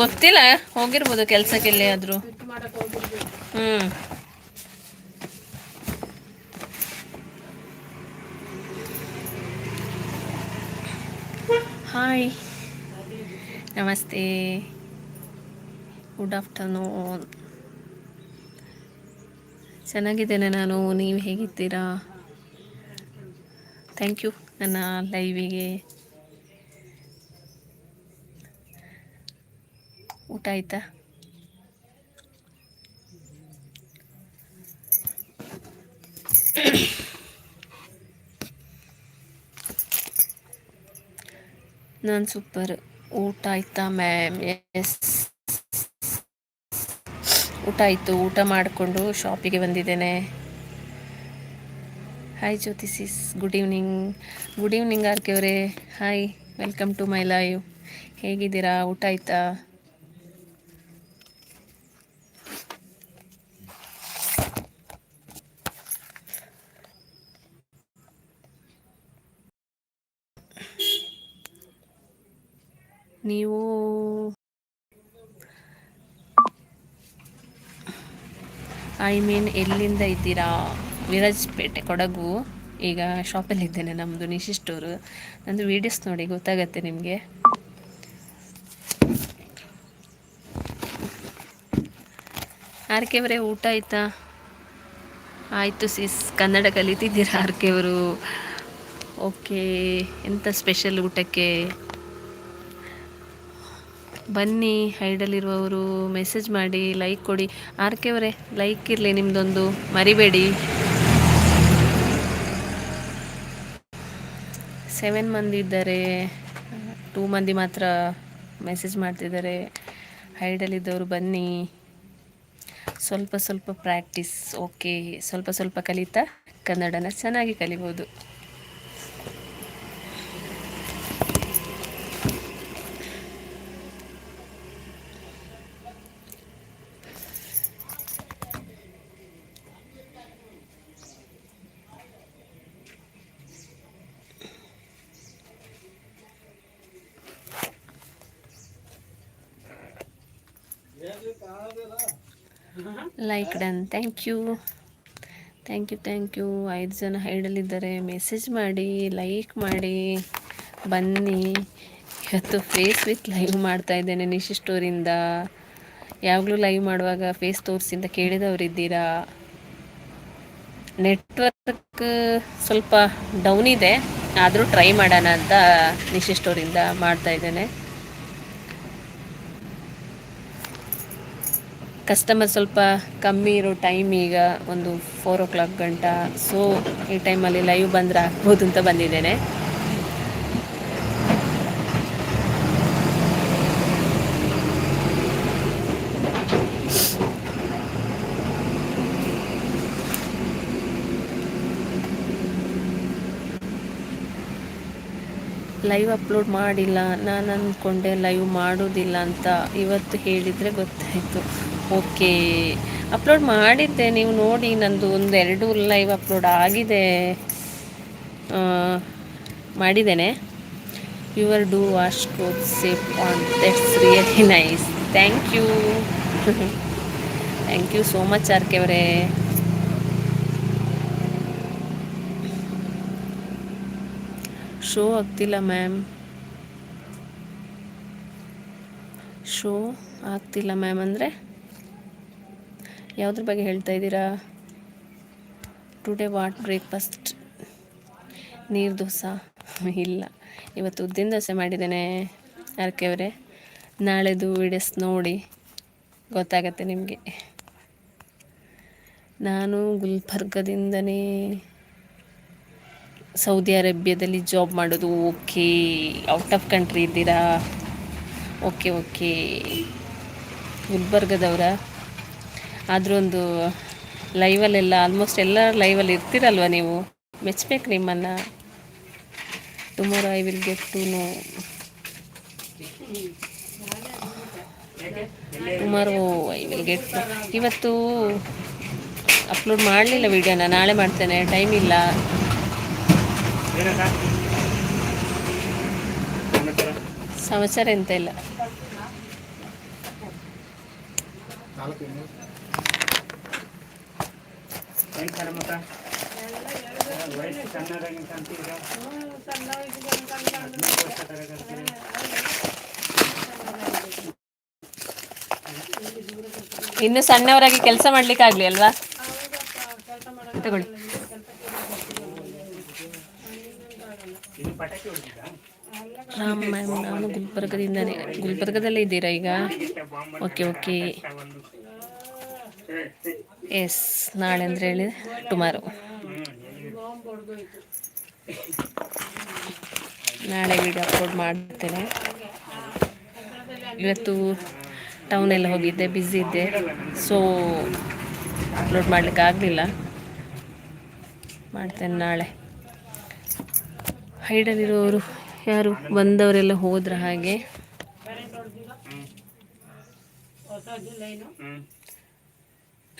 ಗೊತ್ತಿಲ್ಲ, ಹೋಗಿರ್ಬೋದು ಕೆಲ್ಸಕ್ಕೆ ಆದ್ರೂ ಹ್ಮ್. ಹಾಯ್. ನಮಸ್ತೆ. ಗುಡ್ ಆಫ್ಟರ್ನೂನ್ ಚೆನ್ನಾಗಿದ್ದೇನೆ ನಾನು, ನೀವು ಹೇಗಿದ್ದೀರಾ? ಥ್ಯಾಂಕ್ ಯು ನನ್ನ ಲೈವಿಗೆ ಊಟ ಆಯ್ತಾ? ನಾನು ಸೂಪರ್ ಊಟ ಆಯ್ತಾ ಮ್ಯಾಮ್ ಎಸ್ ಊಟ ಆಯಿತು. ಊಟ ಮಾಡಿಕೊಂಡು ಶಾಪಿಗೆ ಬಂದಿದ್ದೇನೆ. Hi Jyothi sis good evening good evening RK ಅವರೇ. Hi welcome to my live ಹೇಗಿದ್ದೀರಾ? ಊಟ ಆಯ್ತಾ? ನೀವು ಐ ಮೀನ್ ಎಲ್ಲಿಂದ ಇದ್ದೀರಾ? ವಿರಾಜಪೇಟೆ, ಕೊಡಗು. ಈಗ ಶಾಪಲ್ಲಿದ್ದೇನೆ ನಮ್ಮದು ನಿಶಿ ಸ್ಟೋರು ನಂದು ವೀಡಿಯೋಸ್ ನೋಡಿ, ಗೊತ್ತಾಗತ್ತೆ ನಿಮಗೆ. ಆರ್ ಕೆ ಅವರೇ, ಊಟ ಆಯ್ತಾ? ಆಯಿತು ಸಿಸ್ ಕನ್ನಡ ಕಲಿತಿದ್ದೀರಾ ಆರ್ಕೆ ಅವರು? ಓಕೆ ಎಂಥ ಸ್ಪೆಷಲ್ ಊಟಕ್ಕೆ? ಬನ್ನಿ, ಹೈಡಲ್ಲಿರುವವರು ಮೆಸೇಜ್ ಮಾಡಿ ಲೈಕ್ ಕೊಡಿ. ಆರ್ ಅವರೇ ಲೈಕ್ ಇರಲಿ ನಿಮ್ಮದೊಂದು ಮರಿಬೇಡಿ. ಸೆವೆನ್ ಮಂದಿ ಇದ್ದಾರೆ. ಟೂ ಮಂದಿ ಮಾತ್ರ ಮೆಸೇಜ್ ಮಾಡ್ತಿದ್ದಾರೆ. ಹೈಡಲ್ಲಿದ್ದವರು ಬನ್ನಿ. ಸ್ವಲ್ಪ ಸ್ವಲ್ಪ ಪ್ರಾಕ್ಟೀಸ್ ಓಕೆ ಸ್ವಲ್ಪ ಸ್ವಲ್ಪ ಕಲಿತಾ ಕನ್ನಡನ ಚೆನ್ನಾಗಿ ಕಲಿಬೋದು. Like done thank you thank you thank you ಐದು ಜನ ಹೈಡಲ್ಲಿದ್ದಾರೆ ಮೆಸೇಜ್ ಮಾಡಿ ಲೈಕ್ ಮಾಡಿ, ಬನ್ನಿ. ಇವತ್ತು ಫೇಸ್ ವಿತ್ ಲೈವ್ ಮಾಡ್ತಾ ಇದ್ದೇನೆ ನಿಶಿ ಸ್ಟೋರಿಂದ ಯಾವಾಗಲೂ ಲೈವ್ ಮಾಡುವಾಗ ಫೇಸ್ ತೋರಿಸಿಂದ ಕೇಳಿದವರಿದ್ದೀರಾ ನೆಟ್ವರ್ಕ್ ಸ್ವಲ್ಪ ಡೌನ್ ಇದೆ. ಆದರೂ ಟ್ರೈ ಮಾಡೋಣ ಅಂತ ನಿಶಿ ಸ್ಟೋರಿಂದ ಮಾಡ್ತಾ ಇದ್ದೇನೆ. ಕಸ್ಟಮರ್ ಸ್ವಲ್ಪ ಕಮ್ಮಿ ಇರೋ ಟೈಮ್ ಈಗ ಒಂದು ಫೋರ್ ಓ ಕ್ಲಾಕ್ ಗಂಟ. ಸೊ ಈ ಟೈಮಲ್ಲಿ ಲೈವ್ ಬಂದರೆ ಆಗ್ಬೋದು ಅಂತ ಬಂದಿದ್ದೇನೆ. ಲೈವ್ ಅಪ್ಲೋಡ್ ಮಾಡಿಲ್ಲ. ನಾನು ಅಂದ್ಕೊಂಡೆ ಲೈವ್ ಮಾಡೋದಿಲ್ಲ ಅಂತ ಇವತ್ತು ಹೇಳಿದರೆ ಗೊತ್ತಾಯಿತು. ಓಕೆ. ಅಪ್ಲೋಡ್ ಮಾಡಿದ್ದೆ, ನೀವು ನೋಡಿ, ನಂದು ಒಂದು ಎರಡು ಲೈವ್ ಅಪ್ಲೋಡ್ ಆಗಿದೆ. ಮಾಡಿದ್ದೇನೆ. Your do wash cloth safe on that's really nice thank you thank you so much R ಅವರೇ. ಶೋ ಆಗ್ತಿಲ್ಲ ಮ್ಯಾಮ್ ಶೋ ಆಗ್ತಿಲ್ಲ ಮ್ಯಾಮ್ ಅಂದರೆ? ಯಾವುದ್ರ ಬಗ್ಗೆ ಹೇಳ್ತಾ ಇದ್ದೀರಾ? ಟುಡೇ ವಾಟ್ ಬ್ರೇಕ್ಫಾಸ್ಟ್ ನೀರು ದೋಸೆ? ಇಲ್ಲ. ಇವತ್ತು ಉದ್ದಿನ ದೋಸೆ ಮಾಡಿದ್ದೇನೆ ಅವರೇ. ನಾಳೆದು ವಿಡಿಯೋಸ್ ನೋಡಿ. ಗೊತ್ತಾಗತ್ತೆ ನಿಮಗೆ. ನಾನು ಗುಲ್ಬರ್ಗದಿಂದನೇ ಸೌದಿ ಅರೇಬಿಯಾದಲ್ಲಿ ಜಾಬ್ ಮಾಡೋದು. ಓಕೆ. ಔಟ್ ಆಫ್ ಕಂಟ್ರಿ ಇದ್ದೀರಾ? Okay okay. ಗುಲ್ಬರ್ಗದವರ? ಆದರೂ ಒಂದು ಲೈವಲ್ಲೆಲ್ಲ ಆಲ್ಮೋಸ್ಟ್ ಎಲ್ಲ ಲೈವಲ್ಲಿ ಇರ್ತೀರಲ್ವ ನೀವು? ಮೆಚ್ಚಬೇಕು ನಿಮ್ಮನ್ನು. Tomorrow I will get to know tomorrow I will get ಇವತ್ತು ಅಪ್ಲೋಡ್ ಮಾಡಲಿಲ್ಲ ವಿಡಿಯೋನ ನಾಳೆ ಮಾಡ್ತೇನೆ ಟೈಮ್ ಇಲ್ಲ. ಸಮಾಚಾರ ಎಂತ ಇಲ್ಲ. ನಾಲ್ಕು ಸರ್ ಮತ್ತ? ವಯಸ್ಸು ಸಣ್ಣದಾಗಿಂತ ಅಂತೀರ ಹದಿನೈದು ವರ್ಷ ತರಗತಿ ಇನ್ನು ಸಣ್ಣವರಾಗಿ ಕೆಲಸ ಮಾಡ್ಲಿಕ್ಕೆ ಆಗ್ಲಿ ಅಲ್ವಾ? ತಗೊಳ್ಳಿ. ರಾಮ್ ಮ್ಯಾಮ್ ನಾನು ಗುಲ್ಬರ್ಗದಿಂದಾನೆ. ಗುಲ್ಬರ್ಗದಲ್ಲೇ ಇದ್ದೀರಾ ಈಗ? Okay okay. ಎಸ್ ನಾಳೆ ಅಂದರೆ ಹೇಳಿ ಟುಮಾರೋ ನಾಳೆ ವಿಡಿಯೋ ಅಪ್ಲೋಡ್ ಮಾಡ್ತೇನೆ. ಇವತ್ತು ಟೌನೆಲ್ಲ ಹೋಗಿದ್ದೆ ಬ್ಯುಸಿ ಇದ್ದೆ. ಸೊ ಅಪ್ಲೋಡ್ ಮಾಡ್ಲಿಕ್ಕೆ ಆಗಲಿಲ್ಲ. ಮಾಡ್ತೇನೆ ನಾಳೆ. ಹೈಡಲ್ಲಿರೋರು ಯಾರು ಬಂದವರೆಲ್ಲ ಹೋದ್ರ ಹಾಗೆ ಹ್ಞೂ ಟಿವಿ ಲತೀಫ್ ಅಕ್ಕ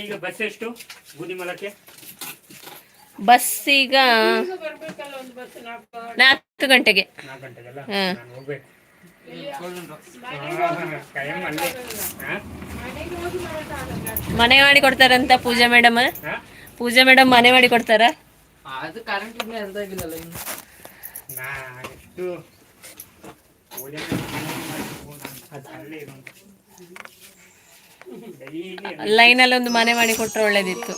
ಈಗ ಬಸ್ ಎಷ್ಟು ಬೂದಿ ಮಲಕ್ಕೆ ಬಸ್ ಈಗ ನಾಲ್ಕು ಗಂಟೆಗೆ ನಾಲ್ಕು ಗಂಟೆಗೆಲ್ಲ ಹಾ. ನಾನು ಹೋಗ್ಬೇಕು ಕಾಯಂ ಅಲ್ಲೇ ಹಾ? ಮನೆ ಮಾಡಿ ಕೊಡ್ತಾರಂತ ಪೂಜಾ ಮೇಡಮ್? ಪೂಜಾ ಮೇಡಮ್ ಮನೆ ಮಾಡಿ ಕೊಡ್ತಾರ? ಅದು ಕರೆಂಟ್ ಇನ್ನು. ಲೈನಲ್ಲಿ ಒಂದು ಮನೆ ಮಾಡಿ ಕೊಟ್ರೆ ಒಳ್ಳೇದಿತ್ತು.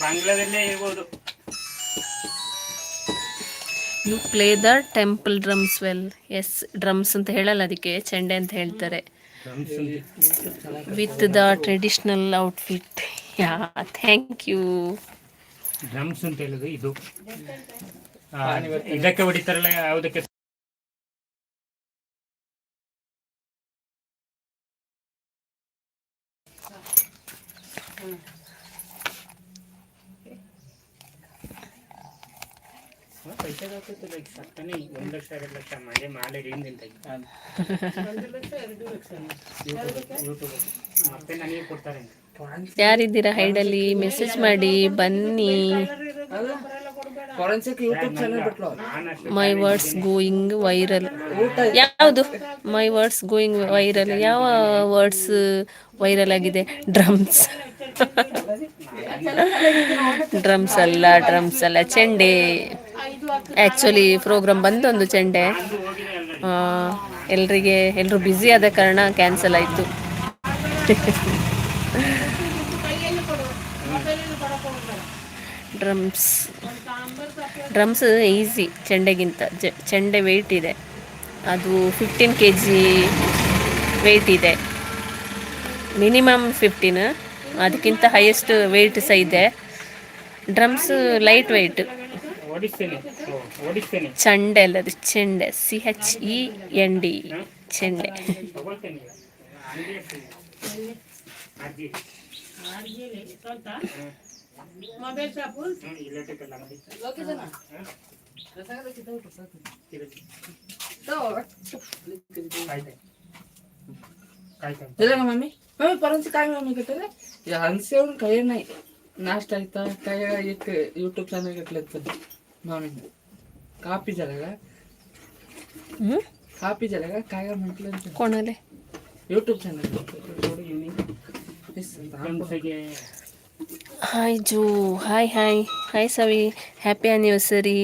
ಬಾಂಗ್ಲಾದಲ್ಲೇ ಇರ್ಬೋದು. You play the temple drums well yes drums ಅಂತ ಹೇಳಲ್ಲ ಅದಕ್ಕೆ, ಚೆಂಡೆ ಅಂತ ಹೇಳ್ತಾರೆ. With the traditional outfit yeah thank you drums ಅಂತ ಹೇಳುದು ಇದು. ಇದಕ್ಕೆ ಹೊಡಿತಾರಲ್ಲ, ಯಾವುದಕ್ಕೆ? ಪೈಸೆ ಆಗ್ತೈತಲ್ಲ ಈಗ ಸತ್ತನೆ ಒಂದು ಲಕ್ಷ ಎರಡು ಲಕ್ಷ ಮನೆ ಮಾಲೆ ಹಿಂದಿಂದ ಯೂಟ್ಯೂಬ್ ಮತ್ತೆ ನನಗೆ ಕೊಡ್ತಾರೆ ಯಾರಿದ್ದೀರಾ ಹೈಡಲ್ಲಿ ಮೆಸೇಜ್ ಮಾಡಿ ಬನ್ನಿ ಮೈ ವರ್ಡ್ಸ್ ಗೋಯಿಂಗ್ ವೈರಲ್ ಯಾವುದು ಮೈ ವರ್ಡ್ಸ್ ಗೋಯಿಂಗ್ ವೈರಲ್ ಯಾವ ವರ್ಡ್ಸ್ ವೈರಲ್ ಆಗಿದೆ ಡ್ರಮ್ಸ್ ಡ್ರಮ್ಸ್ ಅಲ್ಲ ಡ್ರಮ್ಸ್ ಅಲ್ಲ ಚೆಂಡೆ ಆ್ಯಕ್ಚುಲಿ ಪ್ರೋಗ್ರಾಮ್ ಬಂದೊಂದು ಚೆಂಡೆ. ಆ, ಎಲ್ರಿಗೆ ಎಲ್ಲರೂ ಬ್ಯುಸಿ ಆದ ಕಾರಣ ಕ್ಯಾನ್ಸಲ್ ಆಯಿತು. ಡ್ರಮ್ಸ್ ಡ್ರಮ್ಸ್ ಈಸಿ ಚೆಂಡೆಗಿಂತ. ಚೆಂಡೆ ವೆಯ್ಟ್ ಇದೆ. ಅದು ಫಿಫ್ಟೀನ್ ಕೆ ಜಿ ವೆಯ್ಟ್ ಇದೆ. ಮಿನಿಮಮ್ ಫಿಫ್ಟೀನ್ ಅದಕ್ಕಿಂತ ಹೈಯೆಸ್ಟ್ ವೆಯ್ಟ್ ಸಹ ಇದೆ. ಡ್ರಮ್ಸ್ ಲೈಟ್ ವೆಯ್ಟ್ ಚಂಡೆ ಅಲ್ಲದು ಚೆಂಡೆ. C H E N D ಚೆಂಡೆ. ಮಮ್ಮಿ? ಕೈ ನಾಷ್ಟ ಆಯ್ತಾ? ಕೈ ಯೂಟ್ಯೂಬ್ ಚಾನಲ್ ಕಟ್ಲತ್ತದ ಮಾವಿನ ಕಾಪಿ ಜಲಗ. ಕಾಪಿ ಜಲಗ ಕಾಯಿಗ ಮಂಟ್ಲು ಕೊಣಲೆ. YouTube channel hi zoo. Hi hi hi Savi. Happy anniversary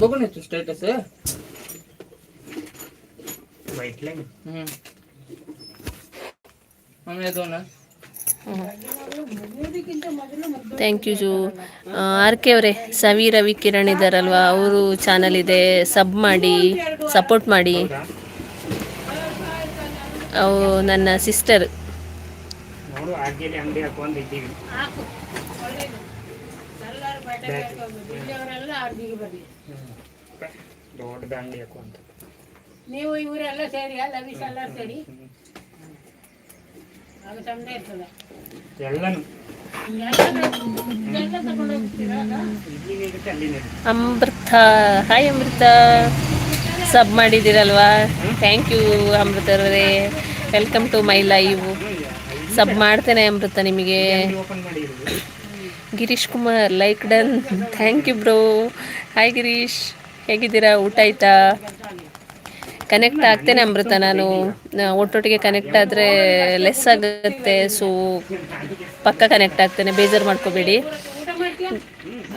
ಗೊಬ್ಬರ status white line thank you ಜು ಆರ್ ಕೆ ಅವರೇ ಸವಿ ರವಿ ಕಿರಣ್ ಇದ್ದಾರಲ್ವಾ ಅವರು ಚಾನಲ್ ಇದೆ ಸಬ್ ಮಾಡಿ ಸಪೋರ್ಟ್ ಮಾಡಿ. ಅವು ನನ್ನ ಸಿಸ್ಟರ್ ದೊಡ್ಡ ಅಂಗಡಿ ಹಾಕುವಂತ ನೀವು ಇವರೆಲ್ಲ ಸೇರಿ ಅಲ್ಲ ವಿಷ ಎಲ್ಲ ಸೇರಿ. ಅದು ಚಂದ ಇರ್ತದೆ. ಎಲ್ಲನು ಅಮೃತ. ಹಾಯ್ ಅಮೃತ. ಸಬ್ ಮಾಡಿದ್ದೀರಲ್ವಾ? ಥ್ಯಾಂಕ್ ಯು ಅಮೃತ ಅವರೇ. Welcome to my live sub ಮಾಡ್ತೇನೆ ಅಮೃತ ನಿಮಗೆ. Girish Kumar like done thank you bro hi Girish. ಹೇಗಿದ್ದೀರಾ? ಊಟ ಆಯ್ತಾ? ಕನೆಕ್ಟ್ ಆಗ್ತೇನೆ ಅಮೃತ ನಾನು. ಒಟ್ಟೊಟ್ಟಿಗೆ ಕನೆಕ್ಟ್ ಆದರೆ ಲೆಸ್ ಆಗುತ್ತೆ. ಸೊ ಪಕ್ಕ ಕನೆಕ್ಟ್ ಆಗ್ತೇನೆ. ಬೇಜಾರು ಮಾಡ್ಕೋಬೇಡಿ.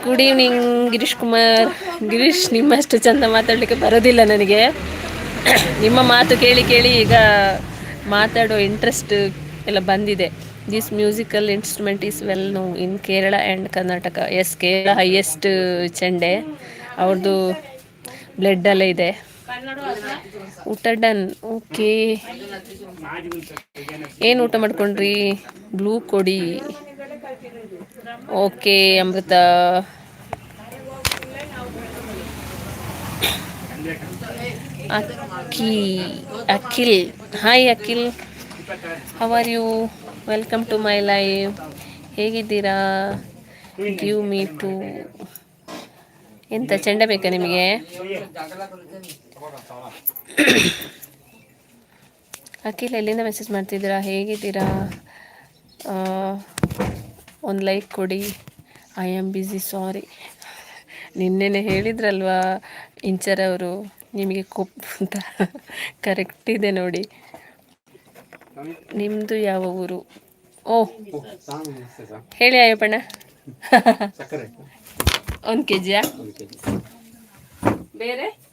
Good evening Girish Kumar. Girish, ನಿಮ್ಮಷ್ಟು ಚಂದ ಮಾತಾಡಲಿಕ್ಕೆ ಬರೋದಿಲ್ಲ ನನಗೆ. ನಿಮ್ಮ ಮಾತು ಕೇಳಿ ಕೇಳಿ ಈಗ ಮಾತಾಡೋ ಇಂಟ್ರೆಸ್ಟ್ ಎಲ್ಲ ಬಂದಿದೆ. This musical instrument is well know in Kerala and Karnataka yes Kerala highest ಚೆಂಡೆ ಅವ್ರದ್ದು ಬ್ಲಡ್ಡಲ್ಲೇ ಇದೆ. ಊಟ ಡನ್, ಓಕೆ. ಏನು ಊಟ ಮಾಡ್ಕೊಂಡ್ರಿ? ಬ್ಲೂ ಕೊಡಿ. ಓಕೆ, ಅಮೃತ. ಅಕ್ಕಿ, Akhil. Hi Akhil. How are you welcome to my live ಹೇಗಿದ್ದೀರಾ? ಗಿವ್ ಮೀ ಟು ಎಂತ, ಚೆಂಡ ಬೇಕಾ ನಿಮಗೆ? ಅಖಿಲ್ ಎಲ್ಲಿಂದ ಮೆಸೇಜ್ ಮಾಡ್ತಿದ್ದೀರಾ ಹೇಗಿದ್ದೀರಾ ಒಂದು ಲೈಕ್ ಕೊಡಿ ಐ ಆಮ್ ಬಿಸಿ ಸಾರಿ ನಿನ್ನೆನೆ ಹೇಳಿದ್ರಲ್ವಾ ಇಂಚರ್ ಅವರು ನಿಮಗೆ ಕೊಪ್ ಅಂತ ಕರೆಕ್ಟ್ ಇದೆ ನೋಡಿ ನಿಮ್ಮದು ಯಾವ ಊರು? ಓ ಹೇಳಿ ಅಯ್ಯಪ್ಪಣ್ಣ ಒಂದು ಕೆ ಜಿಯಾ ಬೇರೆ?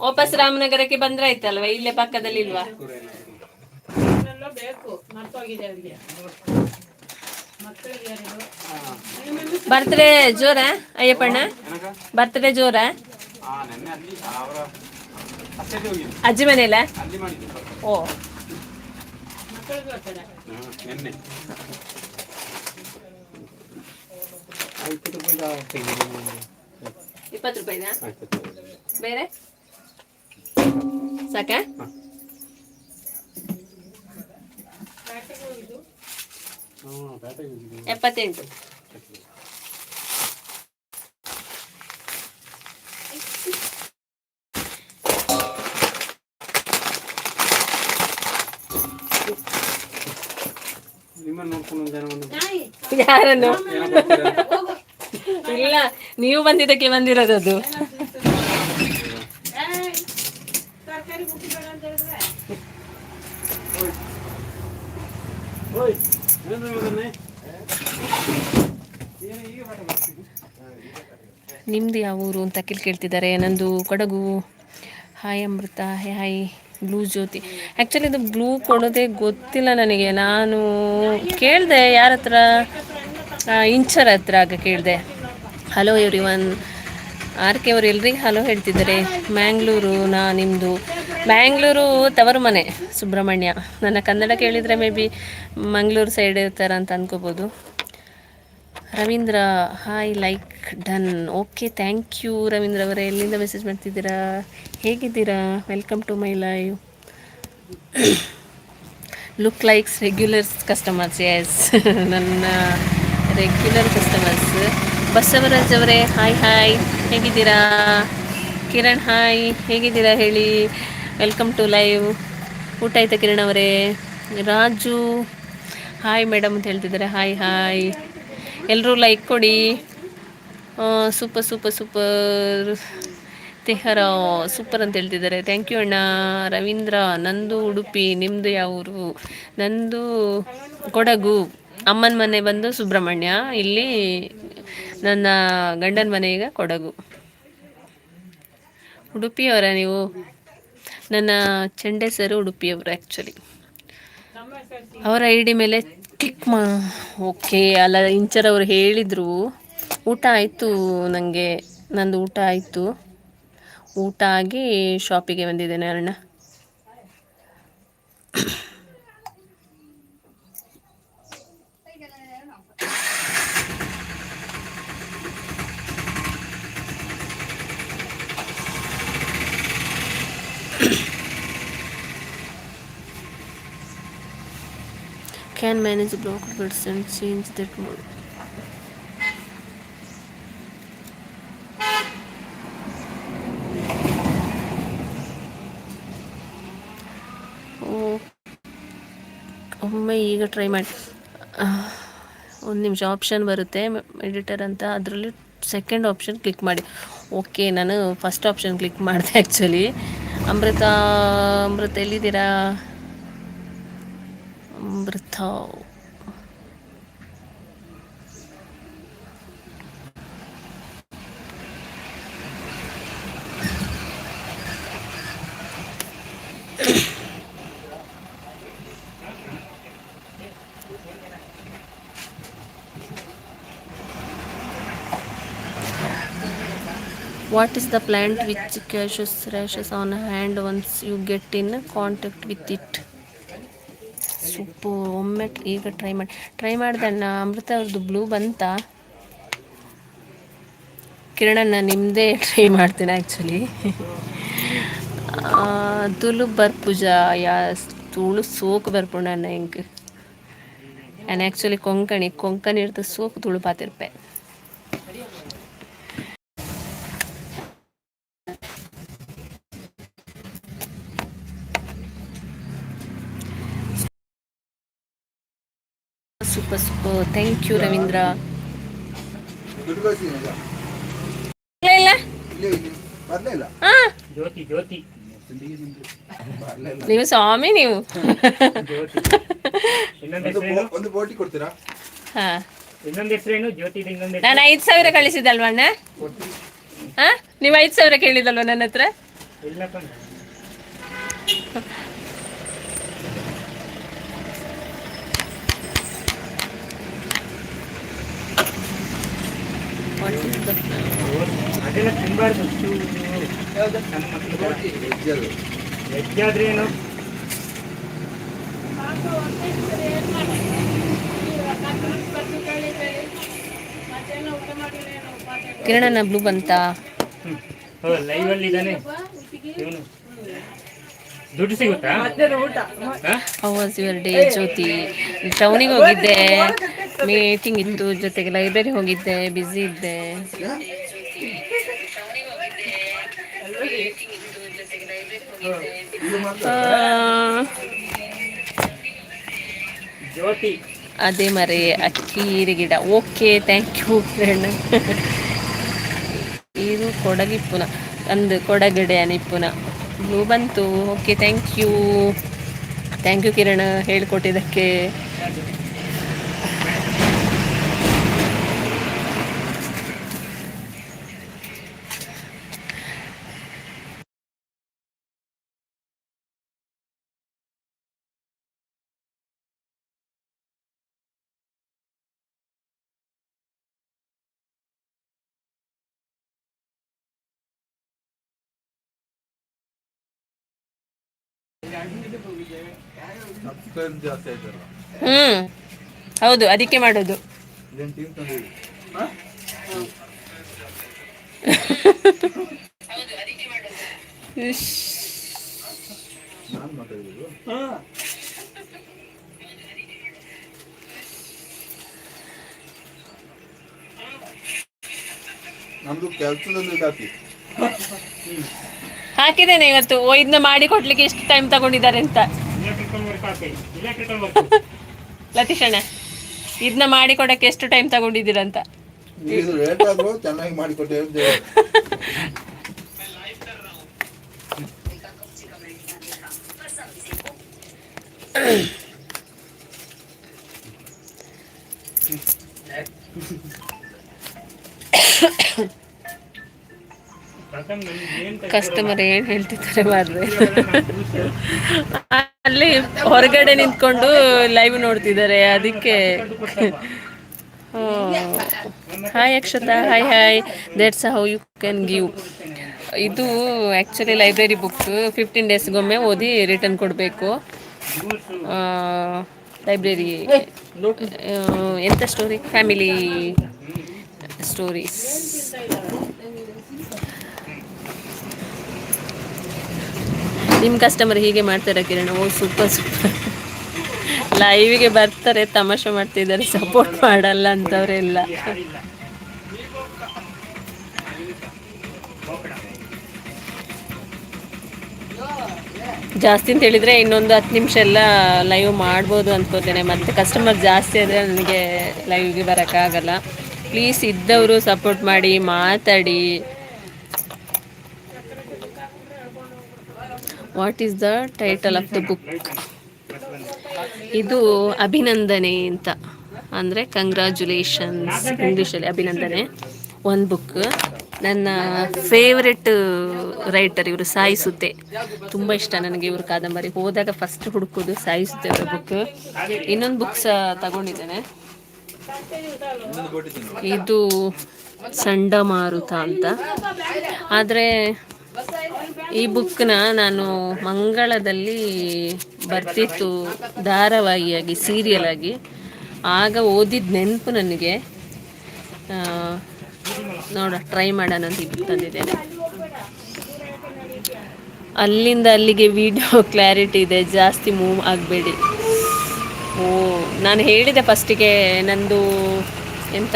ವಾಪಸ್ ರಾಮನಗರಕ್ಕೆ ಬಂದ್ರೆ ಆಯ್ತಲ್ವ? ಇಲ್ಲೇ ಪಕ್ಕದಲ್ಲಿ ಇಲ್ವಾ? ಬರ್ತ್ಡೇ ಜೋರ ಅಯ್ಯಪ್ಪಣ್ಣ? ಬರ್ತ್ಡೇ ಜೋರ? ಅಜ್ಜಿ ಮನೆಯಲ್ಲ? ಓ. ಮಕ್ಕಳಿಗೆ ರೂಪಾಯಿ ಇಪ್ಪತ್ತು ರೂಪಾಯಿನಾ ಬೇರೆ? ಸಾಕ? ಎಪ್ಪತ್ತೆಂಟು. ಯಾರನ್ನು? ಇಲ್ಲ, ನೀವು ಬಂದಿದ್ದಕ್ಕೆ ಬಂದಿರೋದು ಮಗನೇ ನಿಮ್ದು ಯಾವ ಊರು ಅಂತ ಕಿಲ್ ಕೇಳ್ತಿದ್ದಾರೆ? ನಂದು Kodagu. Hi Amrutha. Hey hi blue Jyothi actually ಇದು ಬ್ಲೂ ಕೊಡೋದೇ ಗೊತ್ತಿಲ್ಲ ನನಗೆ. ನಾನು ಕೇಳಿದೆ ಯಾರ ಹತ್ರ ಇಂಚರ್ ಹತ್ರ ಆಗ ಕೇಳಿದೆ. Hello everyone R K ಅವರು ಎಲ್ರಿಗೆ ಹಲೋ ಹೇಳ್ತಿದ್ದಾರೆ. ಮ್ಯಾಂಗ್ಳೂರು ನಾ ನಿಮ್ಮದು ಮ್ಯಾಂಗ್ಳೂರು ತವರು ಮನೆ, ಸುಬ್ರಹ್ಮಣ್ಯ. ನನ್ನ ಕನ್ನಡ ಕೇಳಿದರೆ ಮೇ ಬಿ ಮಂಗ್ಳೂರು ಸೈಡ್ ಇರ್ತಾರ ಅಂತ ಅನ್ಕೋಬೋದು. Ravindra hi like done okay thank you Ravindra ಅವರೇ. ಎಲ್ಲಿಂದ ಮೆಸೇಜ್ ಮಾಡ್ತಿದ್ದೀರಾ? ಹೇಗಿದ್ದೀರಾ? Welcome to my live look likes regulars customers yes ನನ್ನ ರೆಗ್ಯುಲರ್ ಕಸ್ಟಮರ್ಸ್ ಬಸವರಾಜ್ ಅವರೇ, ಹಾಯ್ ಹಾಯ್, ಹೇಗಿದ್ದೀರಾ? ಕಿರಣ್, ಹಾಯ್, ಹೇಗಿದ್ದೀರಾ ಹೇಳಿ? ವೆಲ್ಕಮ್ ಟು ಲೈವ್ ಊಟ ಆಯ್ತಾ ಕಿರಣ್ ಅವರೇ? ರಾಜು, ಹಾಯ್ ಮೇಡಮ್ ಅಂತ ಹೇಳ್ತಿದ್ದಾರೆ. Hi hi. ಎಲ್ಲರೂ ಲೈಕ್ ಕೊಡಿ. ಸೂಪರ್ ಸೂಪರ್ ಸೂಪರ್ ತಿಹರ ಸೂಪರ್ ಅಂತ ಹೇಳ್ತಿದ್ದಾರೆ. ಥ್ಯಾಂಕ್ ಯು ಅಣ್ಣ. ರವೀಂದ್ರ, ನಂದು ಉಡುಪಿ ನಿಮ್ಮದು ಯಾವ ಊರು? ನಂದು ಕೊಡಗು. ಅಮ್ಮನ ಮನೆ ಬಂದು ಸುಬ್ರಹ್ಮಣ್ಯ. ಇಲ್ಲಿ ನನ್ನ ಗಂಡನ ಮನೆ ಈಗ ಕೊಡಗು. ಉಡುಪಿಯವರ ನೀವು? ನನ್ನ ಚಂಡೆ ಸರ್ ಉಡುಪಿಯವರು ಆ್ಯಕ್ಚುಲಿ ಅವರ ಐ ಡಿ ಮೇಲೆ ಕ್ಲಿಕ್ ಮಾ ಓಕೆ ಅಲ್ಲ ಇಂಚರ್ ಅವರು ಹೇಳಿದರು. ಊಟ ಆಯಿತು ನನಗೆ ನಂದು ಊಟ ಆಯಿತು. ಊಟ ಆಗಿ ಶಾಪಿಗೆ ಬಂದಿದ್ದೇನೆ ಅಣ್ಣ can manage block bids and change that mode ಓ ಒಮ್ಮೆ ಈಗ ಟ್ರೈ ಮಾಡಿ. ಒಂದು ನಿಮಿಷ ಆಪ್ಷನ್ ಬರುತ್ತೆ. ಎಡಿಟರ್ ಅಂತ ಅದರಲ್ಲಿ ಸೆಕೆಂಡ್ ಆಪ್ಷನ್ ಕ್ಲಿಕ್ ಮಾಡಿ. ಓಕೆ ನಾನು ಫಸ್ಟ್ ಆಪ್ಷನ್ ಕ್ಲಿಕ್ ಮಾಡಿದೆ ಆ್ಯಕ್ಚುಲಿ ಅಮೃತ ಅಮೃತ ಎಲ್ಲಿದ್ದೀರಾ? 头。What is the plant which catches rashes on hand once you get in contact with it? ಸೊಪ್ಪು ಒಮ್ಮೆ ಈಗ ಟ್ರೈ ಮಾಡಿ ಟ್ರೈ ಮಾಡ್ದಣ್ಣ ಅಮೃತ ಅವ್ರದ್ದು ಬ್ಲೂ ಬಂತಾ. ಕಿರಣಣ್ಣ ನಿಮ್ಮದೇ ಟ್ರೈ ಮಾಡ್ತೀನಿ ಆ್ಯಕ್ಚುಲಿ ತುಳು ಬರ್ಪೂಜಾ ಯಾ, ತುಳು ಸೋಕು ಬರ್ಪುಣ್ಣ ಹೆಂಗೆ. ನಾನು ಆ್ಯಕ್ಚುಲಿ ಕೊಂಕಣಿ ಕೊಂಕಣಿ ಇರ್ತದೆ ಸೋಕು Tulu ಪಾತಿರ್ಪೆ super super thank you Ravindra ದುಡ್ಡು ಕಳಿಸ್ತೀನಿ ಈಗ ಇಲ್ಲ ಇಲ್ಲೇ ಇಲ್ಲಿ ಬರಲೇ ಇಲ್ಲ ಹಾ ಜ್ಯೋತಿ ಥ್ಯಾಂಕ್ ಯು ಇಲ್ಲ ನೀವು ಸ್ವಾಮಿ ನೀವು ಒಂದು ಬೋಟಿ ಕೊಡ್ತೀರಾ ಹಾ ನಾನು ಐದು ಸಾವಿರ ಕಳಿಸಿದಲ್ವ ಅಣ್ಣ? ಹಾ ನೀವು ಐದು ಸಾವಿರ ಕೇಳಿದಲ್ವ ನನ್ನ ಹತ್ರ ಇಲ್ಲಪ್ಪ ಅದೆಲ್ಲ ತಿನ್ಬಾರ್ದು ನಮ್ಮ ಮಕ್ಕಳು ವೆಜ್ ಅದು ವೆಜ್ ಆದ್ರೆ ಏನು ಸಾಕು ಅಂತ ಇದ್ರೆ ಏನ್ ಮಾಡೋದು? ಇವಾಗ ಕರ್ಕೊಂಡು ಬರ್ದು ತಿನ್ನಬಾರ್ದು ಏನೋ. ಕಿರಣಣ್ಣ ಬ್ಲೂ ಬಂತಾ? ಲೈವ್ ಅಲ್ಲಿ ಇದ್ದಾನೆ. ದುಡ್ಡು ಸಿಗುತ್ತಾ? Your day Jyothi? ಟೌನಿಗೆ ಹೋಗಿದ್ದೆ. ಮೀಟಿಂಗ್ ಇತ್ತು ಜೊತೆಗೆ ಲೈಬ್ರರಿ ಹೋಗಿದ್ದೆ ಬ್ಯುಸಿ ಇದ್ದೆ. ಅದೇ ಮರೆ ಅಕ್ಕಿ ಗಿಡ ಓಕೆ ಥ್ಯಾಂಕ್ ಯು ಫ್ರೆಂಡ್ ಇದು ಕೊಡಗಿಪ್ಪುನ ಅಂದು ಕೊಡಗಡೆ ಅನಿಪ್ಪುನ ನೀವು ಬಂತು. Okay thank you thank you Kiran. ಹೇಳಿಕೊಟ್ಟಿದ್ದಕ್ಕೆ. ಹ್ಞೂ ಹೌದು ಅದಕ್ಕೆ ಮಾಡೋದು. ನಮ್ದು ಕೆಲಸದಲ್ಲಿ ಹಾಕಿದ್ದೇನೆ ಇವತ್ತು. ಓ ಇದನ್ನ ಮಾಡಿ ಕೊಡ್ಲಿಕ್ಕೆ ಎಷ್ಟು ಟೈಮ್ ತಗೊಂಡಿದ್ದಾರೆ ಅಂತ. ಲತೀಶಣ್ಣ ಇದನ್ನ ಮಾಡಿ ಕೊಡಕ್ಕೆ ಎಷ್ಟು ಟೈಮ್ ತಗೊಂಡಿದ್ದೀರಂತ ಚೆನ್ನಾಗಿ ಮಾಡಿಕೊಟ್ಟೆ ಅಂತ ಕಸ್ಟಮರ್ ಏನು ಹೇಳ್ತಿದ್ದಾರೆ ಮಾರ್ರೆ? ಅಲ್ಲಿ ಹೊರಗಡೆ ನಿಂತ್ಕೊಂಡು ಲೈವ್ ನೋಡ್ತಿದ್ದಾರೆ, ಅದಕ್ಕೆ. Hi Akshata. Hi hi that's how you can give ಇದು ಆ್ಯಕ್ಚುಲಿ ಲೈಬ್ರರಿ ಬುಕ್ ಫಿಫ್ಟೀನ್ ಡೇಸ್ಗೊಮ್ಮೆ ಓದಿ ರಿಟರ್ನ್ ಕೊಡಬೇಕು. ಲೈಬ್ರರಿ ಎಂಥ ಸ್ಟೋರಿ ಫ್ಯಾಮಿಲಿ ಸ್ಟೋರೀಸ್ ನಿಮ್ಮ ಕಸ್ಟಮರ್ ಹೀಗೆ ಮಾಡ್ತಾರೆ ಕಿರಣ? ಓ ಸೂಪರ್ ಸೂಪರ್ ಲೈವಿಗೆ ಬರ್ತಾರೆ, ತಮಾಷೆ ಮಾಡ್ತಿದ್ದಾರೆ ಸಪೋರ್ಟ್ ಮಾಡಲ್ಲ ಅಂತವ್ರೆಲ್ಲ ಜಾಸ್ತಿ ಅಂತ ಹೇಳಿದ್ರೆ ಇನ್ನೊಂದು ಹತ್ತು ನಿಮಿಷ ಎಲ್ಲ ಲೈವ್ ಮಾಡ್ಬೋದು ಅಂದ್ಕೋತೇನೆ ಮತ್ತೆ ಕಸ್ಟಮರ್ ಜಾಸ್ತಿ ಆದರೆ ನನಗೆ ಲೈವ್ಗೆ ಬರೋಕ್ಕಾಗಲ್ಲ. ಪ್ಲೀಸ್ ಇದ್ದವರು ಸಪೋರ್ಟ್ ಮಾಡಿ, ಮಾತಾಡಿ. What is the title of the book ಇದು ಅಭಿನಂದನೆ ಅಂತ. ಅಂದರೆ ಕಂಗ್ರ್ಯಾಚುಲೇಷನ್ಸ್ ಇಂಗ್ಲೀಷಲ್ಲಿ ಅಭಿನಂದನೆ. ಒಂದು ಬುಕ್ ನನ್ನ ಫೇವ್ರೆಟ್ ರೈಟರ್ ಇವರು ಸಾಯಿಸುತ್ತೆ. ತುಂಬ ಇಷ್ಟ ನನಗೆ ಇವರು ಕಾದಂಬರಿ. ಹೋದಾಗ ಫಸ್ಟ್ ಹುಡುಕೋದು ಸಾಯಿಸುತ್ತೆ ಅವರ ಬುಕ್ ಇನ್ನೊಂದು ಬುಕ್ ಸಹ ತಗೊಂಡಿದ್ದೇನೆ. ಇದು ಸಂಡಮಾರುತ ಅಂತ. ಆದರೆ ಈ ಬುಕ್ನ ನಾನು ಮಂಗಳದಲ್ಲಿ ಬರ್ತಿತ್ತು ಧಾರಾವಾಹಿಯಾಗಿ ಸೀರಿಯಲ್ ಆಗಿ. ಆಗ ಓದಿದ ನೆನಪು ನನಗೆ ನೋಡ ಟ್ರೈ ಮಾಡೋಣ ಅಂತ ತಂದಿದ್ದೇನೆ. ಅಲ್ಲಿಂದ ಅಲ್ಲಿಗೆ ವಿಡಿಯೋ ಕ್ಲಾರಿಟಿ ಇದೆ, ಜಾಸ್ತಿ ಮೂವ್ ಆಗಬೇಡಿ. ಓ, ನಾನು ಹೇಳಿದೆ ಫಸ್ಟಿಗೆ ನಂದು ಎಂತ?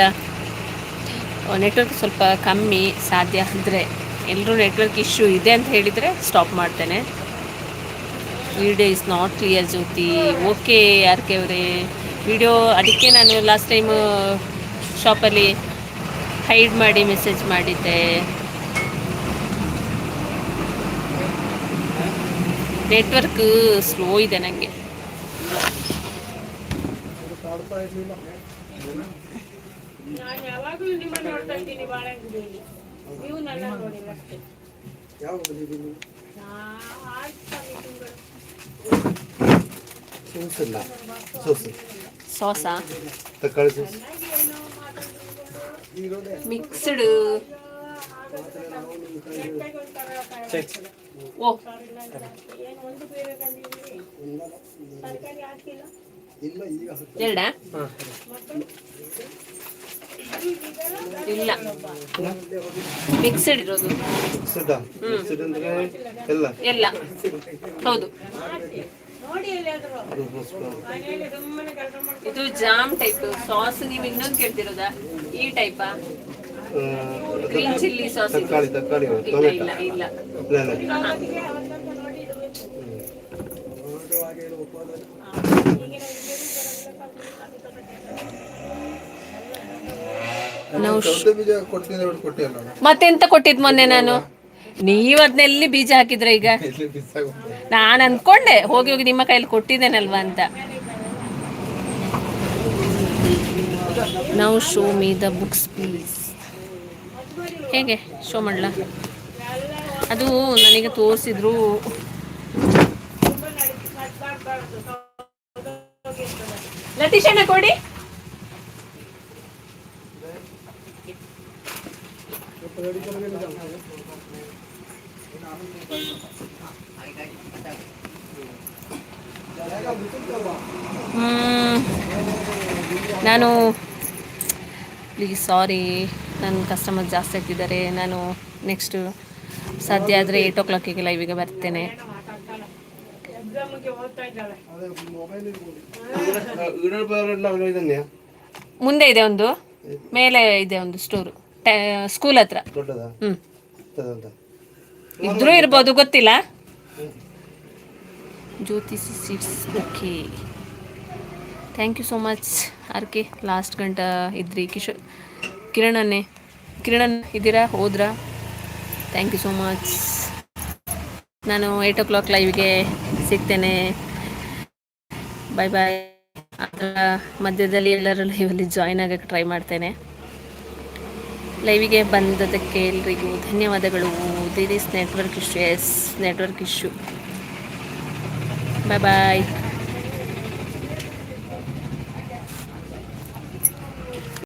ನೆಟ್ವರ್ಕ್ ಸ್ವಲ್ಪ ಕಮ್ಮಿ ಸಾಧ್ಯ ಅಂದರೆ ಎಲ್ಲರೂ ನೆಟ್ವರ್ಕ್ ಇಶ್ಯೂ ಇದೆ ಅಂತ ಹೇಳಿದರೆ ಸ್ಟಾಪ್ ಮಾಡ್ತೇನೆ. Video is not clear Jyothi okay R K ಅವರೇ. ವಿಡಿಯೋ ಅದಕ್ಕೆ ನಾನು ಲಾಸ್ಟ್ ಟೈಮು ಶಾಪಲ್ಲಿ ಹೈಡ್ ಮಾಡಿ ಮೆಸೇಜ್ ಮಾಡಿದ್ದೆ. ನೆಟ್ವರ್ಕ್ ಸ್ಲೋ ಇದೆ ನನಗೆ ನಾನು ಯಾವಾಗಲೂ ನಿಮ್ಮನ್ನು ನೋಡ್ತಾ ಇದ್ದೀನಿ ಬಾಳೆಗುಡಿಯಲ್ಲಿ ನೀವು ನನ್ನ ನೋಡಿಲ್ಲ ಅಷ್ಟೇ ನಾ- ಆಯ್ತು ಸ್ವಾಮಿ ತಿಂಗಳು. ಸೋಸಿಲ್ಲ. ಸೋಸು. ಸಾಸಾ? ತக்காಳಿ ಸೋಸು. ಮಿಕ್ಸ್ಡ್ ಕೆಟ್ಟಾಗಿ ಒಂಥರ ಕಾಯಿ- ಓ. ಏನು ಒಂದು ಬೇರೆ ತಂದಿದ್ದೀರಿ ತರಕಾರಿ ಹಾಕಿಲ್ಲ. ಎರಡಾ? ಇಲ್ಲ. ಮಿಕ್ಸ್ಡ್ ಇರೋದು. ಎಲ್ಲ? ಎಲ್ಲ. ಹೌದು. ಇದು ಜಾಮ್ ಟೈಪ್ ಸಾಸ್ ನೀವು ಇನ್ನೊಂದು ಕೇಳ್ತಿರೋದಾ? ಈ ಟೈಪಾ ಗ್ರೀನ್ ಚಿಲ್ಲಿ ಸಾಸ್ ಇಲ್ಲ ಇಲ್ಲ ಇಲ್ಲ. ನಾವು. ಮತ್ತೆಂತ ಕೊಟ್ಟಿದ್ ಮೊನ್ನೆ ನಾನು? ನೀವು ಅದನ್ನೆಲ್ಲಿ ಬೀಜ ಹಾಕಿದ್ರ ಈಗ? ನಾನು ಅನ್ಕೊಂಡೆ ಹೋಗಿ ಹೋಗಿ ನಿಮ್ಮ ಕೈಯಲ್ಲಿ ಕೊಟ್ಟಿದ್ದೇನಲ್ವಾ ಅಂತ. ನಾವು show me the books please ಹೇಗೆ? ಶೋ ಮಾಡಲ? ಅದು ನನಗೆ ತೋರಿಸಿದ್ರು. ಲತೀಶಣ್ಣ ಕೊಡಿ. ನಾನು ಪ್ಲೀಸ್ ಸಾರಿ ನನ್ನ ಕಸ್ಟಮರ್ ಜಾಸ್ತಿ ಆಗ್ತಿದ್ದಾರೆ. ನಾನು ನೆಕ್ಸ್ಟು ಸಾಧ್ಯ ಆದರೆ ಏಯ್ಟ್ ಓ ಕ್ಲಾಕಿಗೆ ಲೈವಿಗೆ ಬರ್ತೇನೆ? ಮುಂದೆ ಇದೆ ಒಂದು. ಮೇಲೆ ಇದೆ ಒಂದು ಸ್ಟೋರು ಸ್ಕೂಲ್ ಹತ್ರ. ಹ್ಞೂ ಇದ್ರೂ ಇರ್ಬೋದು ಗೊತ್ತಿಲ್ಲ. ಜ್ಯೋತಿಷಿ seats okay. Thank you so much R K last ಗಂಟ ಇದ್ರಿ. ಕಿಶೋ ಕಿರಣನ್ನೇ. ಕಿರಣನ್ ಇದ್ದೀರಾ? ಹೋದ್ರಾ? ಥ್ಯಾಂಕ್ ಯು ಸೋ ಮಚ್ ನಾನು ಏಯ್ಟ್ ಓ ಕ್ಲಾಕ್ ಲೈವ್ಗೆ ಸಿಗ್ತೇನೆ. ಬಾಯ್ ಬಾಯ್ ಅದರ ಮಧ್ಯದಲ್ಲಿ ಎಲ್ಲರೂ ಲೈವಲ್ಲಿ ಜಾಯ್ನ್ ಆಗಕ್ಕೆ ಟ್ರೈ ಮಾಡ್ತೇನೆ. ಲೈವಿಗೆ ಬಂದದಕ್ಕೆ ಎಲ್ರಿಗೂ ಧನ್ಯವಾದಗಳು. This network issue yes network issue bye bye